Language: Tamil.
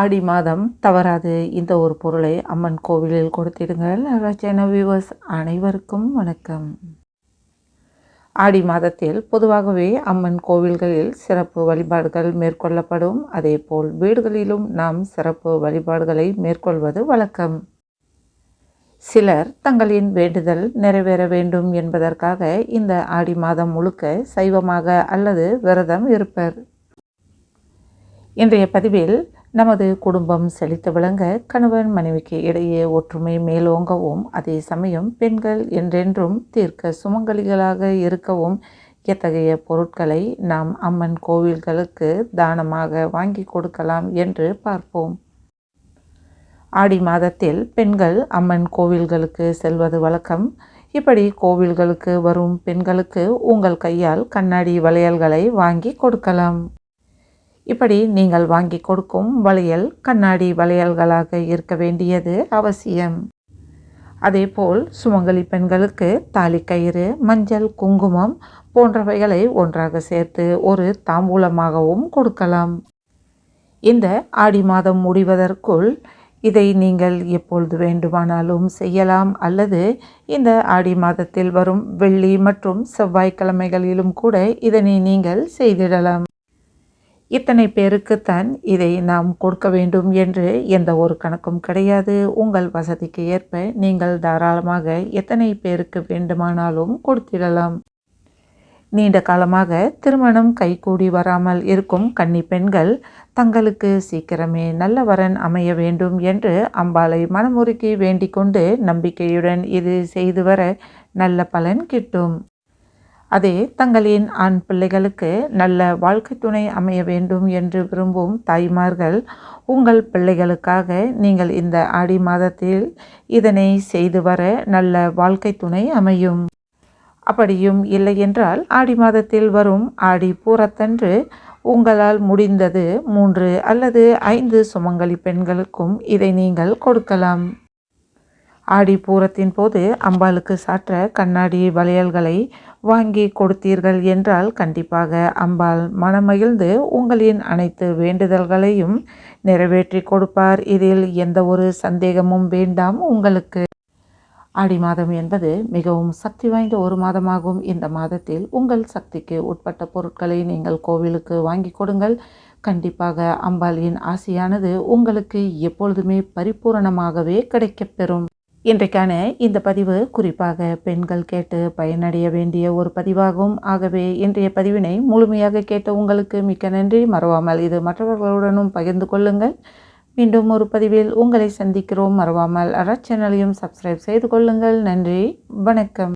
ஆடி மாதம் தவறாது இந்த ஒரு பொருளை அம்மன் கோவிலில் கொடுத்திடுங்கள். ரச்சன வியூவர்ஸ் அனைவருக்கும் வணக்கம். ஆடி மாதத்தில் பொதுவாகவே அம்மன் கோவில்களில் சிறப்பு வழிபாடுகள் மேற்கொள்ளப்படும். அதேபோல் வீடுகளிலும் நாம் சிறப்பு வழிபாடுகளை மேற்கொள்வது வழக்கம். சிலர் தங்களின் வேண்டுதல் நிறைவேற வேண்டும் என்பதற்காக இந்த ஆடி மாதம் முழுக்க சைவமாக அல்லது விரதம் இருப்பர். இன்றைய பதிவில் நமது குடும்பம் செழித்து விளங்க கணவன் மனைவிக்கு இடையே ஒற்றுமை மேலோங்கவும் அதே சமயம் பெண்கள் என்றென்றும் தீர்க்க சுமங்கலிகளாக இருக்கவும் எத்தகைய பொருட்களை நாம் அம்மன் கோவில்களுக்கு தானமாக வாங்கி கொடுக்கலாம் என்று பார்ப்போம். ஆடி மாதத்தில் பெண்கள் அம்மன் கோவில்களுக்கு செல்வது வழக்கம். இப்படி கோவில்களுக்கு வரும் பெண்களுக்கு உங்கள் கையால் கண்ணாடி வளையல்களை வாங்கி கொடுக்கலாம். இப்படி நீங்கள் வாங்கி கொடுக்கும் வளையல் கண்ணாடி வளையல்களாக இருக்க வேண்டியது அவசியம். அதேபோல் சுமங்கலி பெண்களுக்கு தாலி கயிறு மஞ்சள் குங்குமம் போன்றவைகளை ஒன்றாக சேர்த்து ஒரு தாம்பூலமாகவும் கொடுக்கலாம். இந்த ஆடி மாதம் முடிவதற்குள் இதை நீங்கள் எப்பொழுது வேண்டுமானாலும் செய்யலாம் அல்லது இந்த ஆடி மாதத்தில் வரும் வெள்ளி மற்றும் செவ்வாய்க்கிழமைகளிலும் கூட இதனை நீங்கள் செய்திடலாம். இத்தனை பேருக்குத்தான் இதை நாம் கொடுக்க வேண்டும் என்று எந்த ஒரு கணக்கும் கிடையாது. உங்கள் வசதிக்கு ஏற்ப நீங்கள் தாராளமாக எத்தனை பேருக்கு வேண்டுமானாலும் கொடுத்திடலாம். நீண்ட காலமாக திருமணம் கைகூடி வராமல் இருக்கும் கன்னி பெண்கள் தங்களுக்கு சீக்கிரமே நல்ல வரன் அமைய வேண்டும் என்று அம்பாளை மனமுருக்கி வேண்டிக் கொண்டு நம்பிக்கையுடன் இது செய்து வர நல்ல பலன் கிட்டும். அதே தங்களின் ஆண் பிள்ளைகளுக்கு நல்ல வாழ்க்கை துணை அமைய வேண்டும் என்று விரும்பும் தாய்மார்கள் உங்கள் பிள்ளைகளுக்காக நீங்கள் இந்த ஆடி மாதத்தில் இதனை செய்து வர நல்ல வாழ்க்கை துணை அமையும். அப்படியும் இல்லை என்றால் ஆடி மாதத்தில் வரும் ஆடி பூரத்தன்று உங்களால் முடிந்தது மூன்று அல்லது ஐந்து சுமங்கலி பெண்களுக்கும் இதை நீங்கள் கொடுக்கலாம். ஆடி பூரத்தின் போது அம்பாளுக்கு சாற்ற கண்ணாடி வளையல்களை வாங்கி கொடுத்தீர்கள் என்றால் கண்டிப்பாக அம்பாள் மனமகிழ்ந்து உங்களின் அனைத்து வேண்டுதல்களையும் நிறைவேற்றி கொடுப்பார். இதில் எந்த ஒரு சந்தேகமும் வேண்டாம். உங்களுக்கு ஆடி மாதம் என்பது மிகவும் சக்தி வாய்ந்த ஒரு மாதமாகும். இந்த மாதத்தில் உங்கள் சக்திக்கு உட்பட்ட பொருட்களை நீங்கள் கோவிலுக்கு வாங்கி கொடுங்கள். கண்டிப்பாக அம்பாளின் ஆசையானது உங்களுக்கு எப்பொழுதுமே பரிபூரணமாகவே கிடைக்கப்பெறும். இன்றைக்கான இந்த பதிவு குறிப்பாக பெண்கள் கேட்டு பயனடைய வேண்டிய ஒரு பதிவாகும். ஆகவே இன்றைய பதிவினை முழுமையாக கேட்ட உங்களுக்கு மிக்க நன்றி. மறவாமல் இது மற்றவர்களுடனும் பகிர்ந்து கொள்ளுங்கள். மீண்டும் ஒரு பதிவில் உங்களை சந்திக்கிறோம். மறவாமல் அறச்சேனலையும் சப்ஸ்கிரைப் செய்து கொள்ளுங்கள். நன்றி. வணக்கம்.